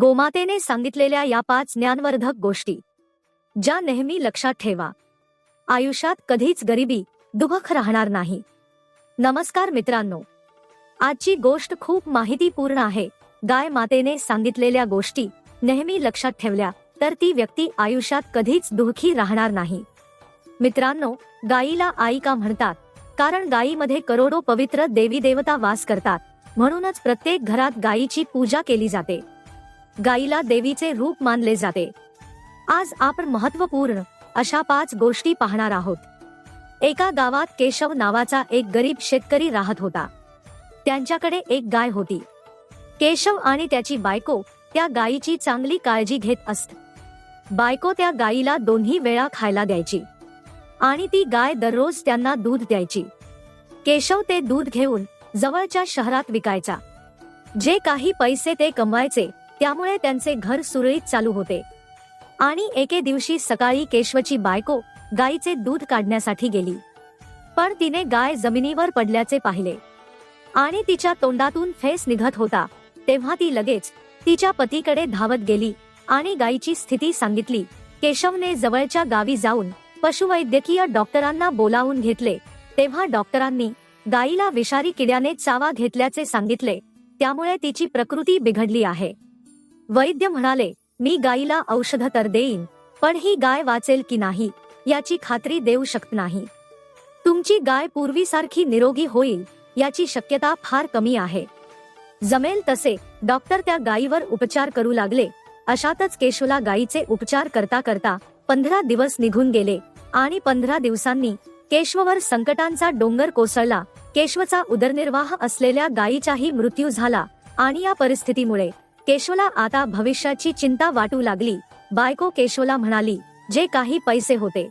गोमातेने सांगितलेल्या या पाच ज्ञानवर्धक गोष्टी. ज्या नेहमी लक्षात ठेवा. आयुष्यात कधीच गरिबी दुःख राहणार नाही. नमस्कार मित्रांनो. आजची गोष्ट खूप माहितीपूर्ण आहे. गाय मातेने सांगितलेल्या गोष्टी नेहमी लक्षात ठेवल्या तर ती व्यक्ती आयुष्यात कधीच दुःखी राहणार नाही. मित्रांनो गायीला आई का म्हणतात? कारण गायीमध्ये करोडो पवित्र देवी देवता वास करतात. म्हणूनच प्रत्येक घरात गायीची पूजा केली जाते. गायीला देवीचे रूप मानले जाते. आज आपण महत्त्वपूर्ण अशा पाच गोष्टी पाहणार आहोत. एका गावात केशव नावाचा एक गरीब शेतकरी राहत होता. त्यांच्याकडे एक गाय होती. केशव आणि त्याची बायको त्या गायीची चांगली काळजी घेत असत बायको त्या गायीला दोन्ही वेळा खायला द्यायची. आणि ती गाय दररोज त्यांना दूध द्यायची. केशव ते दूध घेऊन जवळच्या शहरात विकायचा. जे काही पैसे ते कमवायचे त्यामुळे त्यांचे घर सुरळीत चालू होते. आणि एके दिवशी सकाळी केशवची बायको गायीचे दूध काढण्यासाठी गेली. पण तिने गाय जमिनीवर पडल्याचे पाहिले. आणि तिच्या तोंडातून फेस निघत होता. तेव्हा ती लगेच तिच्या पतीकडे धावत गेली आणि गायीची स्थिती सांगितली. केशवने जवळच्या गावी जाऊन पशुवैद्यकीय डॉक्टरांना बोलावून घेतले. तेव्हा डॉक्टरांनी गायीला विषारी किड्याने चावा घेतल्याचे सांगितले. त्यामुळे तिची प्रकृती बिघडली आहे. वैद्य म्हणाले मी गायीला औषध तर देईन पण ही गाय वाचेल की नाही याची खात्री देऊ शकत नाही. तुमची गाय पूर्वीसारखी निरोगी होईल याची शक्यता फार कमी आहे. जमेल तसे डॉक्टर त्या गायीवर उपचार करू लागले. अशातच केशवला गायीचे उपचार करता करता पंधरा दिवस निघून गेले आणि पंधरा दिवसांनी केशववर संकटांचा डोंगर कोसळला. केशवचा उदरनिर्वाह असलेल्या गायीचाही मृत्यू झाला आणि या परिस्थितीमुळे केशवला आता भविष्याची चिंता वाटू लागली. बायको केशवला म्हणाली जे काही पैसे होते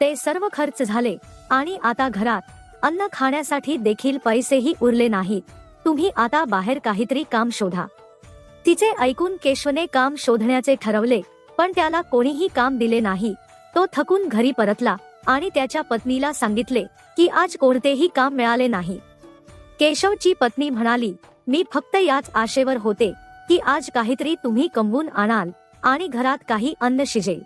ते सर्व खर्च झाले आणि आता घरात अन्न खाण्यासाठी देखील पैसेही उरले नाहीत तुम्ही आता बाहेर काहीतरी काम शोधा. तिचे ऐकून केशवने काम शोधण्याचे ठरवले पण त्याला कोणीही काम दिले नाही. तो थकून घरी परतला आणि त्याच्या पत्नीला सांगितले की आज कोणतेही काम मिळाले नाही. केशवची पत्नी म्हणाली मी फक्त याच आशेवर होते. की आज काहीतरी तुम्ही कमवून आणाल आणि घरात काही अन्न शिजेल.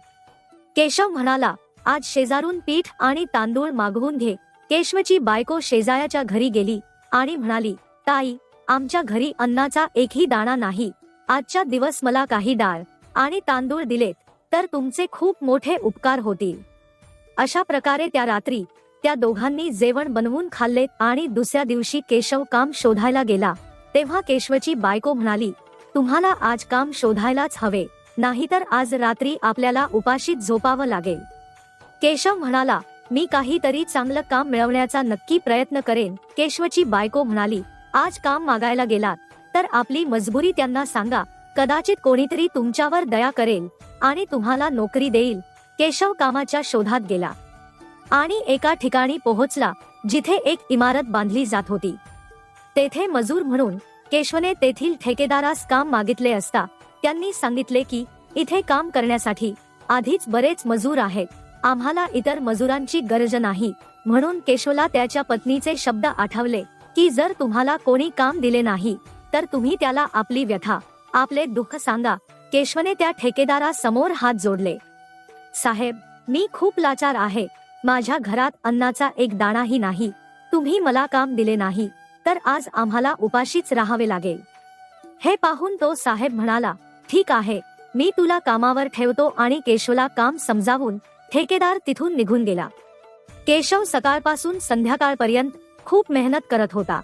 केशव म्हणाला आज शेजारून पीठ आणि तांदूळ मागवून घे. केशवची बायको शेजायाच्या घरी गेली आणि म्हणाली ताई आमच्या घरी अन्नाचा एकही दाणा नाही. आजच्या दिवस मला काही डाळ आणि तांदूळ दिलेत तर तुमचे खूप मोठे उपकार होतील. अशा प्रकारे त्या रात्री त्या दोघांनी जेवण बनवून खाल्ले आणि दुसऱ्या दिवशी केशव काम शोधायला गेला. तेव्हा केशवची बायको म्हणाली तुम्हाला आज काम शोधायलाच हवे. नाहीतर आज रात्री आपल्याला उपाशीत झोपावं लागेल. केशव म्हणाला मी काहीतरी चांगलं काम मिळवण्याचा नक्की प्रयत्न करेन. केशवची बायको म्हणाली आज काम मागायला गेलात. तर आपली मजबुरी त्यांना सांगा. कदाचित कोणीतरी तुमच्यावर दया करेल आणि तुम्हाला नोकरी देईल. केशव कामाच्या शोधात गेला. आणि एका ठिकाणी पोहोचला जिथे एक इमारत बांधली जात होती. तेथे मजूर म्हणून केशवने तेथील ठेकेदारास काम मागितले असता त्यांनी सांगितले की इथे काम करण्यासाठी आधीच बरेच मजूर आहेत. आम्हाला इतर मजुरांची गरज नाही म्हणून केशवला त्याच्या पत्नीचे शब्द आठवले की जर तुम्हाला कोणी काम दिले नाही तर तुम्ही त्याला आपली व्यथा आपले दुःख सांगा केशवने त्या ठेकेदारासमोर हात जोडले. साहेब मी खूप लाचार आहे. माझ्या घरात अन्नाचा एक दाणाही नाही. तुम्ही मला काम दिले नाही. तर आज आम्हाला उपाशीच राहावे लागेल. हे पाहून तो साहेब म्हणाला ठीक आहे मी तुला कामावर ठेवतो आणि केशवला काम समजावून ठेकेदार तिथून निघून गेला. केशव सकाळपासून संध्याकाळपर्यंत खूप मेहनत करत होता.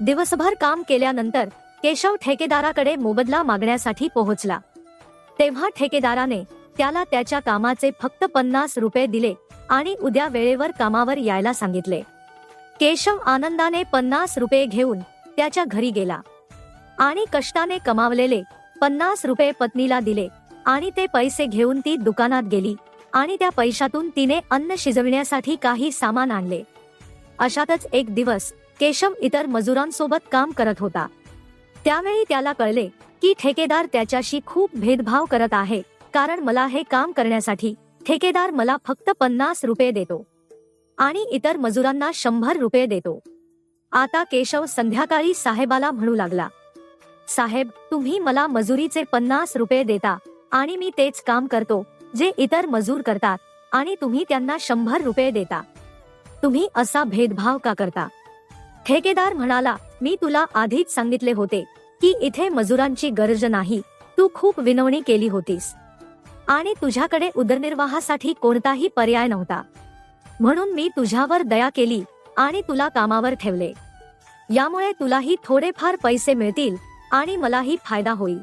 दिवसभर काम केल्यानंतर केशव ठेकेदाराकडे मोबदला मागण्यासाठी पोहोचला. तेव्हा ठेकेदाराने त्याला त्याच्या कामाचे फक्त पन्नास रुपये दिले आणि उद्या वेळेवर कामावर यायला सांगितले. केशव आनंदाने पन्नास रुपये घेऊन त्याच्या घरी गेला. आणि कष्टाने कमावलेले पन्नास रुपये पत्नीला दिले आणि ते पैसे घेऊन ती दुकानात गेली आणि त्या पैशातून तिने अन्न शिजविण्यासाठी काही सामान आणले. अशातच एक दिवस केशव इतर मजुरांसोबत काम करत होता. त्यावेळी त्याला कळले की ठेकेदार त्याच्याशी खूप भेदभाव करत आहे कारण मला हे काम करण्यासाठी ठेकेदार मला फक्त पन्नास रुपये देतो. आणि इतर मजुरांना शंभर रुपये देतो. आता केशव संध्याकाळी साहेबाला म्हणू लागला. साहेब तुम्ही मला मजुरीचे पन्नास रुपये देता आणि मी तेच काम करतो जे इतर मजूर करतात आणि तुम्ही त्यांना शंभर रुपये देता. तुम्ही असा भेदभाव का करता? ठेकेदार म्हणाला मी तुला आधीच सांगितले होते की इथे मजुरांची गरज नाही तू खूप विनवणी केली होतीस. आणि तुझ्याकडे उदरनिर्वाहासाठी कोणताही पर्याय नव्हता. म्हणून मी तुझ्यावर दया केली आणि तुला कामावर ठेवले. यामुळे तुलाही थोडेफार पैसे मिळतील आणि मलाही फायदा होईल.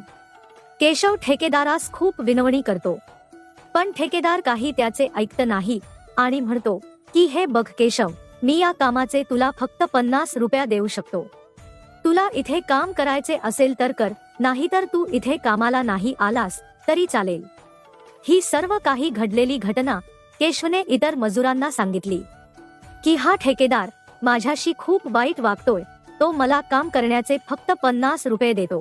केशव ठेकेदारास खूप विनवणी करतो. पण ठेकेदार काही त्याचे ऐकत नाही आणि म्हणतो की हे बघ केशव मी या कामाचे तुला फक्त पन्नास रुपया देऊ शकतो. तुला इथे काम करायचे असेल तर कर नाहीतर तू इथे कामाला नाही आलास तरी चालेल. ही सर्व काही घडलेली घटना केशवने इतर मजुरांना सांगितली की हा ठेकेदार माझ्याशी खूप वाईट वागतोय. तो मला काम करण्याचे फक्त पन्नास रुपये देतो.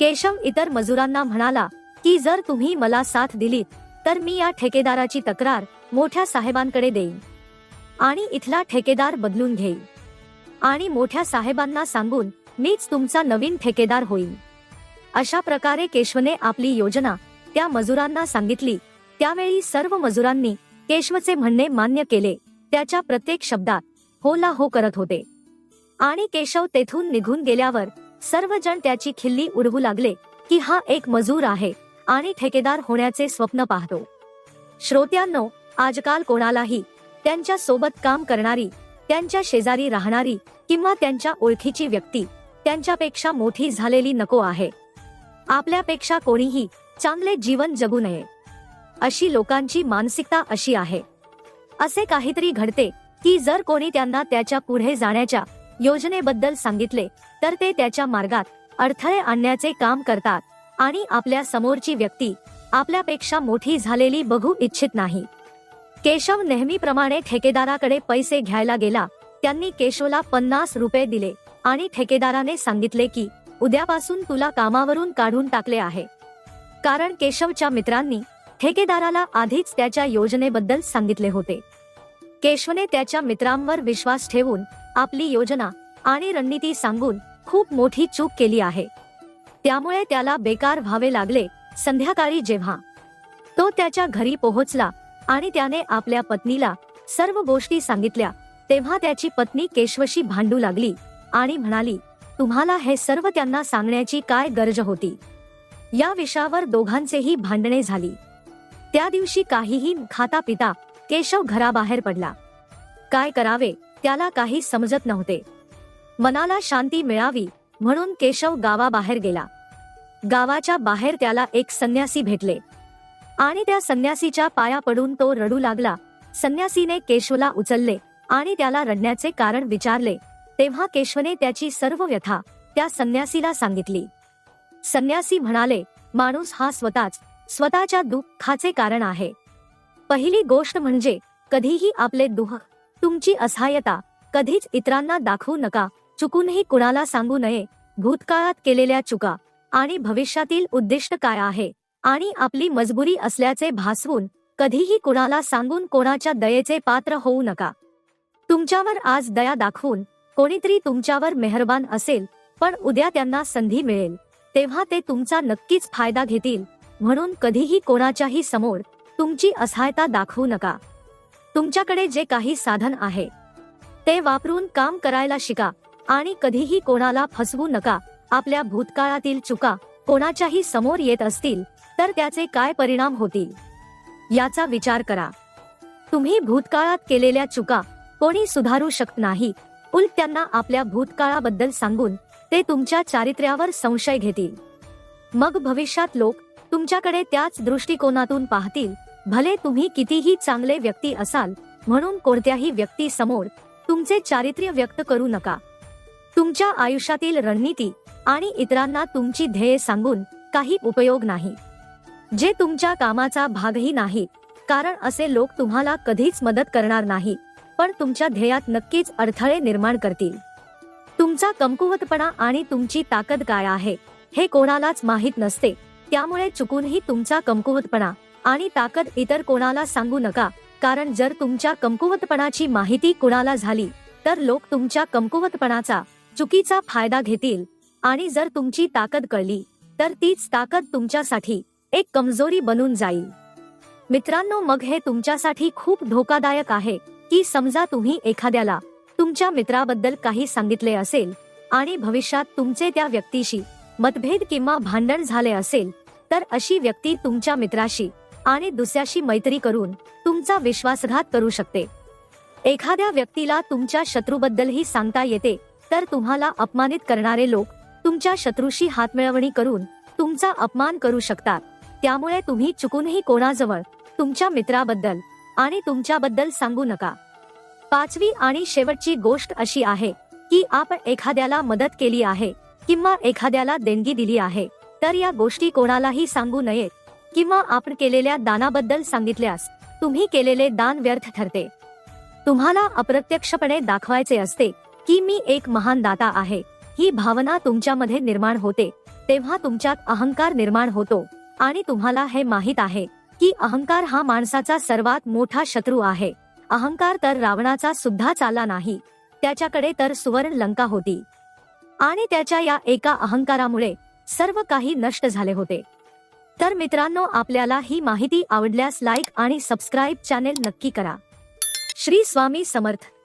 केशव इतर मजुरांना म्हणाला की जर तुम्ही मला साथ दिलीत तर मी या ठेकेदाराची तक्रार मोठ्या साहेबांकडे देईन आणि इथला ठेकेदार बदलून घेईल आणि मोठ्या साहेबांना सांगून मीच तुमचा नवीन ठेकेदार होईल अशा प्रकारे केशवने आपली योजना त्या मजुरांना सांगितली. त्यावेळी सर्व मजुरांनी केशवचे म्हणणे मान्य केले. त्याच्या प्रत्येक शब्दात होला हो करत होते. आणि केशव तेथून निघून गेल्यावर सर्वजण त्याची खिल्ली उडवू लागले की हा एक मजूर आहे आणि ठेकेदार होण्याचे स्वप्न पाहतो. श्रोत्यांनो आजकाल कोणालाही त्यांच्यासोबत काम करणारी त्यांच्या शेजारी राहणारी किंवा त्यांच्या ओळखीची व्यक्ती त्यांच्यापेक्षा मोठी झालेली नको आहे. आपल्यापेक्षा कोणीही चांगले जीवन जगू नये. अशी लोकांची मानसिकता अशी आहे. असे काहीतरी घडते की जर कोणी त्यांना त्याच्या पुढे जाण्याच्या योजनेबद्दल सांगितले तर ते त्याच्या मार्गात अडथळे आणण्याचे काम करतात आणि आपल्या समोरची व्यक्ती आपल्यापेक्षा मोठी झालेली बघू इच्छित नाही. केशव नेहमीप्रमाणे ठेकेदाराकडे पैसे घ्यायला गेला त्यांनी केशवला पन्नास रुपये दिले आणि ठेकेदाराने सांगितले की उद्यापासून तुला कामावरून काढून टाकले आहे. कारण केशवच्या मित्रांनी ठेकेदाराला आधीच त्याच्या योजनेबद्दल सांगितले होते. केशवने त्याच्या मित्रांवर विश्वास ठेवून आपली योजना आणि रणनीती सांगून खूप मोठी चूक केली आहे. त्यामुळे त्याला बेकार व्हावे लागले संध्याकाळी जेव्हा. तो त्याच्या घरी पोहोचला आणि त्याने आपल्या पत्नीला सर्व गोष्टी सांगितल्या तेव्हा त्याची पत्नी केशवशी भांडू लागली आणि म्हणाली तुम्हाला हे सर्व त्यांना सांगण्याची काय गरज होती या विषयावर दोघांचेही भांडणे झाली. त्या दिवशी काहीही खाता पिता केशव घराबाहेर पडला. काय करावे त्याला काही समजत नव्हते. मनाला शांती मिळावी म्हणून केशव गावाबाहेर गेला. गावाच्या बाहेर त्याला एक संन्यासी भेटले. आणि त्या संन्यासीच्या पाया पडून तो रडू लागला. संन्यासीने केशवला उचलले आणि त्याला रडण्याचे कारण विचारले. तेव्हा केशवने त्याची सर्व व्यथा त्या संन्यासीला सांगितली. संन्यासी म्हणाले माणूस हा स्वतःच स्वतःच्या दुःखाचे कारण आहे. पहिली गोष्ट म्हणजे कधीही आपले दुःख तुमची असहाय्यता कधीच इतरांना दाखवू नका चुकूनही कुणाला सांगू नये भूतकाळात केलेल्या चुका आणि भविष्यातील उद्दिष्ट काय आहे आणि आपली मजबुरी असल्याचे भासवून कधीही कुणाला सांगून कोणाच्या दयेचे पात्र होऊ नका. तुमच्यावर आज दया दाखवून कोणीतरी तुमच्यावर मेहरबान असेल पण उद्या त्यांना संधी मिळेल तेव्हा ते तुमचा नक्कीच फायदा घेतील. म्हणून कधीही कोणाच्याही समोर तुमची असहायता दाखवू नका. तुमच्याकडे जे काही साधन आहे ते वापरून काम करायला शिका आणि कधीही कोणाला फसवू नका. आपल्या भूतकाळातील चुका कोणाच्याही समोर येत असतील तर त्याचे काय परिणाम होतील? याचा विचार करा. तुम्ही भूतकाळात केलेल्या चुका कोणी सुधारू शकत नाही. उलट त्यांना आपल्या भूतकाळाबद्दल सांगून ते तुमच्या चारित्र्यावर संशय घेतील. मग भविष्यात लोक तुमच्याकडे त्याच दृष्टिकोनातून पाहतील भले तुम्ही कितीही चांगले व्यक्ती असाल म्हणून कोणत्याही व्यक्ती समोर तुमचे चारित्र्य व्यक्त करू नका. तुमच्या आयुष्यातील रणनीती आणि इतरांना तुमची ध्येय सांगून काही उपयोग नाही. जे तुमच्या कामाचा भागही नाही कारण असे लोक तुम्हाला कधीच मदत करणार नाही पण तुमच्या ध्येयात नक्कीच अडथळे निर्माण करतील. तुमचा कमकुवतपणा आणि तुमची ताकद काय आहे हे कोणालाच माहीत नसते. त्यामुळे चुकूनही तुमचा कमकुवतपणा आणि ताकद इतर कोणाला सांगू नका कारण जर तुमच्या कमकुवतपणाची माहिती कुणाला झाली तर लोक तुमच्या कमकुवतपणाचा चुकीचा फायदा घेतील. आणि जर तुमची ताकद कळली तर तीच ताकद तुमच्यासाठी एक कमजोरी बनून जाईल. मित्रांनो मग हे तुमच्यासाठी खूप धोकादायक आहे की समजा तुम्ही एखाद्याला तुमच्या मित्राबद्दल काही सांगितले असेल आणि भविष्यात तुमचे त्या व्यक्तीशी मतभेद किंवा भांडण झाले असेल तर अशी व्यक्ती तुमच्या मित्राशी आणि दुसऱ्याशी मैत्री करून तुमचा विश्वासघात करू शकते. एखाद्या व्यक्तीला तुमच्या शत्रूबद्दलही सांगता येते तर तुम्हाला अपमानित करणारे लोक तुमच्या शत्रूशी हातमिळवणी करून तुमचा अपमान करू शकतात. त्यामुळे तुम्ही चुकूनही कोणाजवळ तुमच्या मित्राबद्दल आणि तुमच्याबद्दल सांगू नका. पाचवी आणि शेवटची गोष्ट अशी आहे की आपण एखाद्याला मदत केली आहे किंवा एखाद्याला देणगी दिली आहे तर या गोष्टी कोणालाही सांगू नयेत. किंवा आपण केलेल्या दानाबद्दल सांगितल्यास तुम्ही केलेले दान व्यर्थ ठरते. तुम्हाला अप्रत्यक्षपणे दाखवायचे असते की मी एक महान दाता आहे. ही भावना तुमच्यामध्ये निर्माण होते तेव्हा तुमच्यात अहंकार निर्माण होतो. आणि तुम्हाला हे माहीत आहे की अहंकार हा माणसाचा सर्वात मोठा शत्रू आहे. अहंकार तर रावणाचा सुद्धा चालला नाही. त्याच्याकडे तर सुवर्ण लंका होती. आणि त्याच्या या एका अहंकारामुळे सर्व काही नष्ट झाले होते. तर मित्रांनो आपल्याला ही माहिती आवडल्यास लाईक आणि सबस्क्राईब चॅनेल नक्की करा. श्री स्वामी समर्थ.